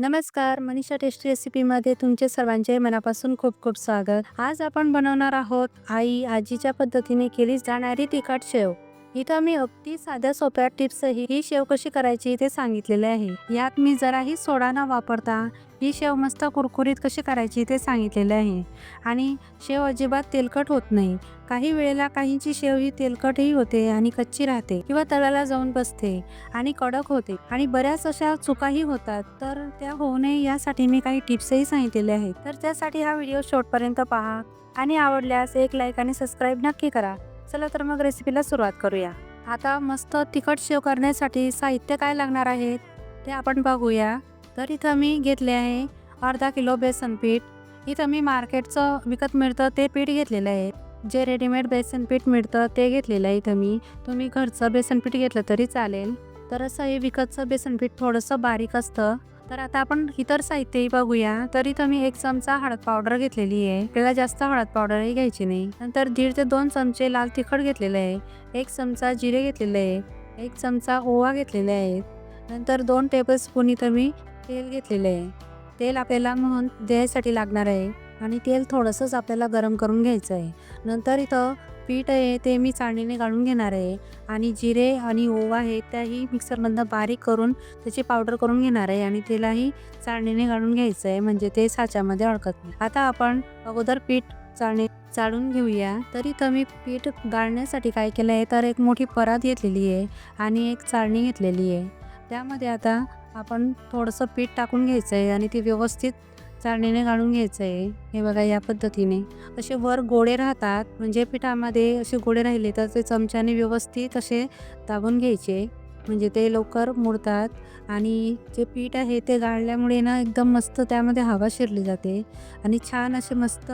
नमस्कार मनीषा टेस्टी रेसिपीमध्ये तुमचे सर्वांचे मनापासून खूप खूप स्वागत. आज आपण बनवणार आहोत आई आजीच्या पद्धतीने केली जाणारी तिखट शेव. इथं मी अगदी साध्या सोप्या टिप्सही ही शेव कशी करायची ते सांगितलेले आहे. यात मी जराही सोडा न वापरता ही शेव मस्त कुरकुरीत कशी करायची ते सांगितलेले आहे. आणि शेव अजिबात तेलकट होत नाही. काही वेळेला काहींची शेव ही तेलकटही होते आणि कच्ची राहते किंवा तळाला जाऊन बसते आणि कडक होते. आणि बऱ्याच अशा चुकाही होतात. तर त्या होऊ नये यासाठी मी काही टिप्सही सांगितलेले आहेत. तर त्यासाठी हा व्हिडिओ शेवटपर्यंत पहा. आणि आवडल्यास एक लाईक आणि सबस्क्राईब नक्की करा. चला तर मग रेसिपीला सुरुवात करूया. आता मस्त तिखट शेव करण्यासाठी साहित्य काय लागणार आहेत ते आपण बघूया. तर इथं मी घेतले आहे अर्धा किलो बेसन पीठ. इथं मी मार्केटचं विकत मिळतं ते पीठ घेतलेलं आहे. जे रेडीमेड बेसन पीठ मिळतं ते घेतलेलं आहे इथं मी. तुम्ही घरचं बेसन पीठ घेतलं तरी चालेल. तर असं हे विकतचं बेसन पीठ थोडंसं बारीक असतं. तर आता आपण इतर साहित्यही बघूया. तर इथं मी एक चमचा हळद पावडर घेतलेली आहे. आपल्याला जास्त हळद पावडरही घ्यायची नाही. नंतर दीड ते दोन चमचे लाल तिखट घेतलेले आहे. एक चमचा जिरे घेतलेले आहे. एक चमचा ओवा घेतलेला आहे. नंतर दोन टेबलस्पून इथं मी तेल घेतलेलं आहे. तेल आपल्याला म्हणून द्यायसाठी लागणार आहे. आणि तेल थोडंसंच आपल्याला गरम करून घ्यायचं आहे. नंतर इथं पीठ आहे ते मी चाळणीने गाळून घेणार आहे. आणि जिरे आणि ओवा आहे त्याही मिक्सरमधनं बारीक करून त्याची पावडर करून घेणार आहे आणि त्यालाही चाळणीने गाळून घ्यायचं आहे म्हणजे ते साच्यामध्ये अडकत नाही. आता आपण अगोदर पीठ चाळणी चाळून घेऊया. तर इथं मी पीठ गाळण्यासाठी काय केलं आहे? तर एक मोठी परात घेतलेली आहे आणि एक चाळणी घेतलेली आहे. त्यामध्ये आता आपण थोडंसं पीठ टाकून घ्यायचं आहे आणि ते व्यवस्थित चाळणीने गाळून घ्यायचं आहे हे बघा या पद्धतीने. असे वर गोळे राहतात. म्हणजे पिठामध्ये असे गोळे राहिले तर ते चमच्याने व्यवस्थित असे दाबून घ्यायचे. म्हणजे ते लवकर मुडतात आणि जे पीठ आहे ते गाळल्यामुळे ना एकदम मस्त त्यामध्ये हवा शिरली जाते. आणि छान असे मस्त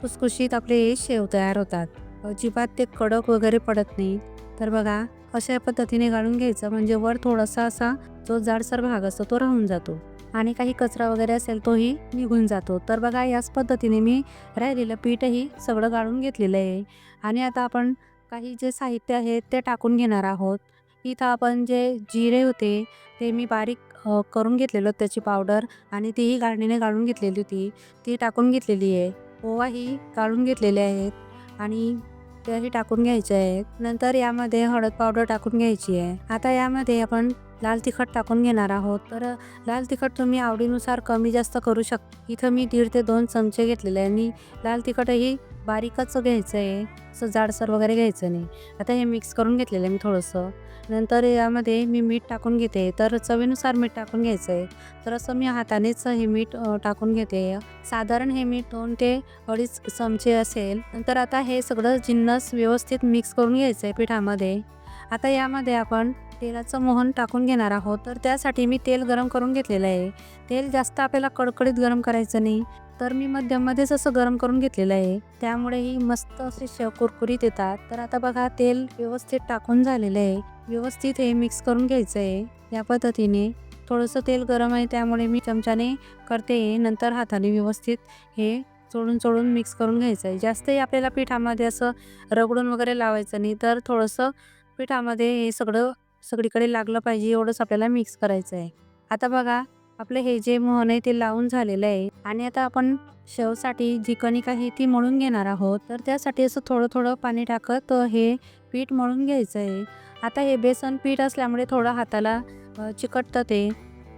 कुसकुशीत आपले शेव तयार होतात. अजिबात ते कडक वगैरे पडत नाही तर बघा अशा पद्धतीने गाळून घ्यायचं. म्हणजे वर थोडासा असा जो जाडसर भाग असतो तो राहून जातो. आणि काही कचरा वगैरे असेल तोही निघून जातो. तर बघा याच पद्धतीने मी राहिलेलं पीठही सगळं गाळून घेतलेलं आहे. आणि आता आपण काही जे साहित्य आहे ते टाकून घेणार आहोत. इथं आपण जे जिरे होते ते मी बारीक करून घेतलेलं त्याची पावडर आणि तीही गाळणीने गाळून घेतलेली होती. ती टाकून घेतलेली आहे. ओवाही गाळून घेतलेले आहेत आणि त्याही टाकून घ्यायचे आहेत. नंतर यामध्ये हळद पावडर टाकून घ्यायची आहे. आता यामध्ये आपण लाल तिखट टाकून घेणार आहोत. तर लाल तिखट तुम्ही आवडीनुसार कमी जास्त करू शकता इथं मी दीड ते दोन चमचे घेतलेले आहे. आणि लाल तिखटही बारीकच घ्यायचं आहे. असं जाडसर वगैरे घ्यायचं नाही. आता हे मिक्स करून घेतलेलं आहे मी थोडंसं. नंतर यामध्ये मी मीठ टाकून घेते. तर चवीनुसार मीठ टाकून घ्यायचं आहे. तर असं मी हातानेच हे मीठ टाकून घेते. साधारण हे मीठ दोन ते अडीच चमचे असेल. नंतर आता हे सगळं जिन्नस व्यवस्थित मिक्स करून घ्यायचं आहे पिठामध्ये. आता यामध्ये आपण तेलाचं मोहन टाकून घेणार आहोत. तर त्यासाठी मी तेल गरम करून घेतलेलं आहे. तेल जास्त आपल्याला कडकडीत गरम करायचं नाही. तर मी मध्यममध्येच असं गरम करून घेतलेलं आहे. त्यामुळेही मस्त असे शेव कुरकुरीत येतात. तर आता बघा तेल व्यवस्थित टाकून झालेलं आहे. व्यवस्थित हे मिक्स करून घ्यायचं आहे. या पद्धतीने थोडंसं तेल गरम आहे त्यामुळे मी चमच्याने करते नंतर हाताने व्यवस्थित हे चोळून चोळून मिक्स करून घ्यायचं आहे. जास्तही आपल्याला पिठामध्ये असं रगडून वगैरे लावायचं नाही. तर थोडंसं पिठामध्ये हे सगळं सगळीकडे लागलं पाहिजे एवढंच आपल्याला मिक्स करायचं आहे आता बघा आपलं हे जे मोहन आहे ते लावून झालेलं आहे आणि आता आपण शेवसाठी जी कणिक आहे ती मळून घेणार आहोत. तर त्यासाठी असं थोडं थोडं पाणी टाकत हे पीठ मळून घ्यायचं आहे आता हे बेसन पीठ असल्यामुळे थोडं हाताला चिकटतं ते.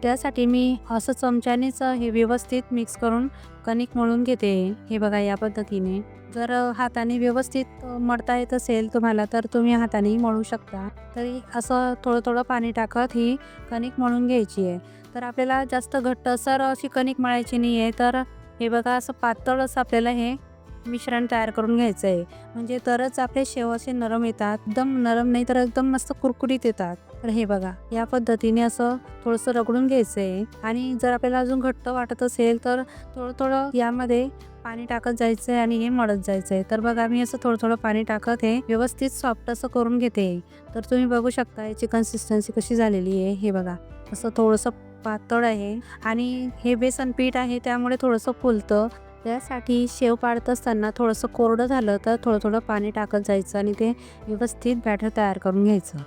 त्यासाठी मी असं चमच्यानेच हे व्यवस्थित मिक्स करून कणिक मळून घेते. हे बघा या पद्धतीने. जर हाताने व्यवस्थित मळता येत असेल तुम्हाला तर तुम्ही हातानेही मळू शकता. तरी असं थोडं थोडं पाणी टाकत ही कणिक मळून घ्यायची आहे. तर आपल्याला जास्त घट्टसर अशी कणिक मळायची नाही आहे तर हे बघा असं पातळ असं आपल्याला हे मिश्रण तयार करून घ्यायचं आहे म्हणजे तरच आपले शेव असे नरम येतात. एकदम नरम नाही तर एकदम मस्त कुरकुरीत येतात. तर हे बघा या पद्धतीने असं थोडंसं रगडून घ्यायचं आहे आणि जर आपल्याला अजून घट्ट वाटत असेल तर थोडं थोडं यामध्ये पाणी टाकत जायचं आहे आणि हे मळत जायचं आहे तर बघा मी असं थोडं थोडं पाणी टाकत हे व्यवस्थित सॉफ्ट असं करून घेते. तर तुम्ही बघू शकता याची कन्सिस्टन्सी कशी झालेली आहे. हे बघा असं थोडंसं पातळ आहे. आणि हे बेसन पीठ आहे त्यामुळे थोडंसं फुलतं. त्यासाठी शेव पाडत असताना थोडंसं कोरडं झालं तर थोडं थोडं पाणी टाकत जायचं आणि ते व्यवस्थित बॅटर तयार करून घ्यायचं.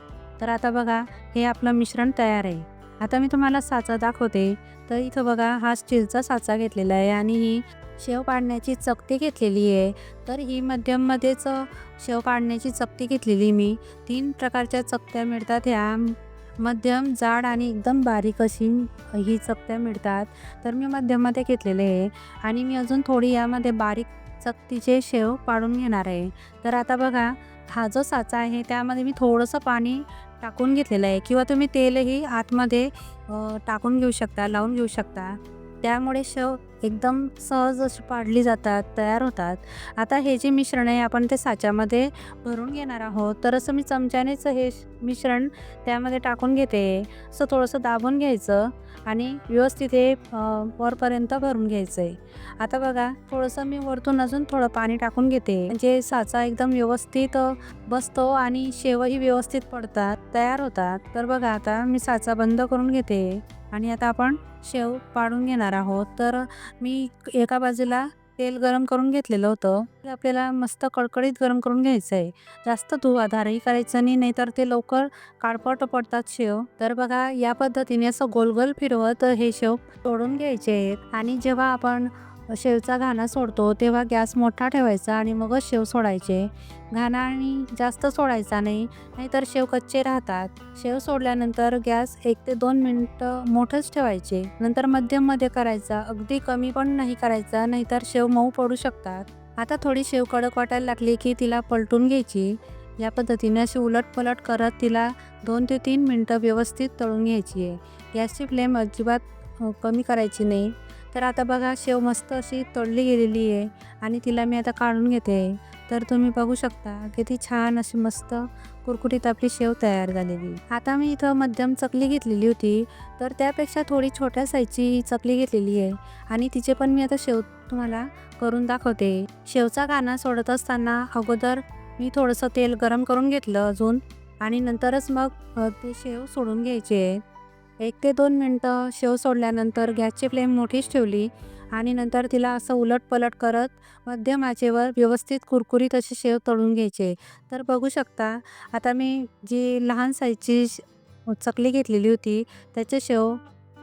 तर आता बघा हे आपलं मिश्रण तयार आहे. आता मी तुम्हाला साचा दाखवते. तर इथं बघा हा स्टीलचा साचा घेतलेला आहे आणि ही शेव पाडण्याची चकती घेतलेली आहे. तर ही मध्यममध्येच शेव पाडण्याची चकती घेतलेली मी. तीन प्रकारच्या चकत्या मिळतात ह्या. मध्यम जाड आणि एकदम बारीक अशी ही चकत्या मिळतात. तर मी मध्यममध्ये घेतलेले आहे आणि मी अजून थोडी यामध्ये बारीक चकतीचे शेव पाडून घेणार आहे. तर आता बघा हा जो साचा आहे त्यामध्ये मी थोडंसं पाणी टाकून घेतलेलं आहे किंवा तुम्ही तेलही आतमध्ये टाकून घेऊ शकता लावून घेऊ शकता. त्यामुळे शेव एकदम सहज अशी पाडली जातात तयार होतात. आता हे जे मिश्रण आहे आपण ते साच्यामध्ये भरून घेणार आहोत. तर असं मी चमच्यानेच हे मिश्रण त्यामध्ये टाकून घेते. असं थोडंसं दाबून घ्यायचं आणि व्यवस्थित हे वरपर्यंत भरून घ्यायचं आहे आता बघा थोडंसं मी वरतून अजून थोडं पाणी टाकून घेते. म्हणजे साचा एकदम व्यवस्थित बसतो आणि शेवही व्यवस्थित पडतात तयार होतात. तर बघा आता मी साचा बंद करून घेते. आणि आता आपण शेव पाडून घेणार आहोत. तर मी एका बाजूला तेल गरम करून घेतलेलं होतं. आपल्याला मस्त कडकडीत गरम करून घ्यायचं आहे जास्त धुवाधारही करायचं नाही नाहीतर ते लवकर काळपट पडतात शेव. तर बघा या पद्धतीने असं गोल गोल फिरवत हे शेव तोडून घ्यायचे आहेत. आणि जेव्हा आपण शेवचा घाणा सोडतो तेव्हा गॅस मोठा ठेवायचा आणि मगच शेव सोडायचे. घाणा आणि जास्त सोडायचा नाही नाहीतर शेव कच्चे राहतात. शेव सोडल्यानंतर गॅस एक ते दोन मिनटं मोठंच ठेवायचे. नंतर मध्यममध्ये करायचा अगदी कमी पण नाही करायचा नाहीतर शेव मऊ पडू शकतात. आता थोडी शेव कडक वाटायला लागली की तिला पलटून घ्यायची. या पद्धतीने अशी उलट पलट करत तिला दोन ते तीन मिनटं व्यवस्थित तळून घ्यायची आहे. गॅसची फ्लेम अजिबात कमी करायची नाही. तर आता बघा शेव मस्त अशी तळली गेलेली आहे आणि तिला मी आता काढून घेते. तर तुम्ही बघू शकता किती छान अशी मस्त कुरकुटीत आपली शेव तयार झालेली. आता मी इथं मध्यम चकली घेतलेली होती. तर त्यापेक्षा थोडी छोट्या साईजची चकली घेतलेली आहे. आणि तिचे पण मी आता शेव तुम्हाला करून दाखवते. शेवचा गाणा सोडत असताना अगोदर मी थोडंसं तेल गरम करून घेतलं अजून आणि नंतरच मग ते शेव सोडून घ्यायचे. एक ते दोन मिनटं शेव सोडल्यानंतर गॅसची फ्लेम मोठीच ठेवली आणि नंतर तिला असं उलट पलट करत मध्यम आचेवर व्यवस्थित कुरकुरीत असे शेव तळून घ्यायचे. तर बघू शकता आता मी जी लहान साईजची चकली घेतलेली होती त्याचे शेव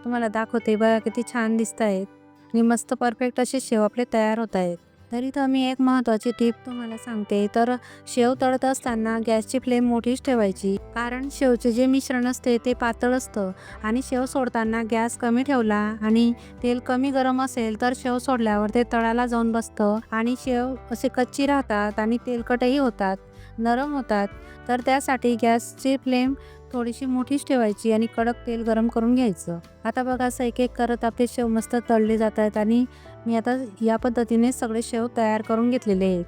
तुम्हाला दाखवते. बघा किती छान दिसत आहेत आणि मस्त परफेक्ट असे शेव आपले तयार होत आहेत तरी तर मी एक महत्त्वाची टीप तुम्हाला सांगते. तर शेव तळत असताना गॅसची फ्लेम मोठीच ठेवायची. कारण शेवचे जे मिश्रण असते ते पातळ असतं आणि शेव सोडताना गॅस कमी ठेवला आणि तेल कमी गरम असेल तर शेव सोडल्यावर ते तळाला जाऊन बसतं आणि शेव असे कच्ची राहतात आणि तेलकटही होतात. नरम होतात तर त्यासाठी गॅसची फ्लेम थोडीशी मोठीच ठेवायची आणि कडक तेल गरम करून घ्यायचं. आता बघा असं एक एक करत आपले शेव मस्त तळले जात आहेत आणि मी आता या पद्धतीने सगळे शेव तयार करून घेतलेले आहेत.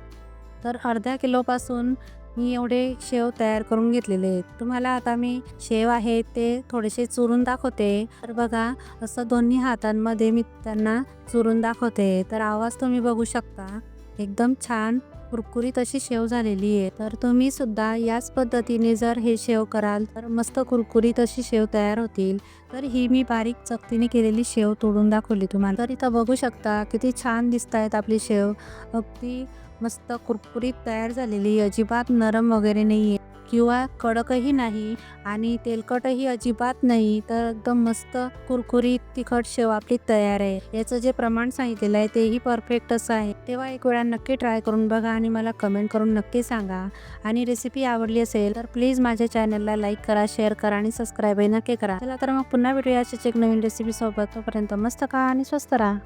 तर अर्ध्या किलोपासून मी एवढे शेव तयार करून घेतलेले आहेत. तुम्हाला आता मी शेव आहे ते थोडेसे चुरून दाखवते. तर बघा असं दोन्ही हातांमध्ये मी त्यांना चुरून दाखवते. तर आवाज तुम्ही बघू शकता. एकदम छान कुरकुरीत अशी शेव झालेली आहे तर तुम्ही सुद्धा याच पद्धतीने जर हे शेव कराल तर मस्त कुरकुरीत अशी शेव तयार होतील. तर ही मी बारीक चकतीने केलेली शेव तोडून दाखवली तुम्हाला. तर इथं बघू शकता किती छान दिसत आहेत आपली शेव. अगदी मस्त कुरकुरीत तयार झालेली अजिबात नरम वगैरे नाही आहे किंवा कडकही नाही आणि तेलकटही अजिबात नाही तर एकदम मस्त कुरकुरीत तिखट शेव आपली तयार आहे. याचं जे प्रमाण सांगितलेलं आहे तेही परफेक्ट असं आहे. तेव्हा एक वेळा नक्की ट्राय करून बघा आणि मला कमेंट करून नक्की सांगा. आणि रेसिपी आवडली असेल तर प्लीज माझ्या चॅनलला लाईक करा शेअर करा आणि सबस्क्राईबही नक्की करा. चला तर मग पुन्हा भेटूया अशाच एक नवीन रेसिपी सोबत. तोपर्यंत मस्त खा आणि स्वस्त राहा.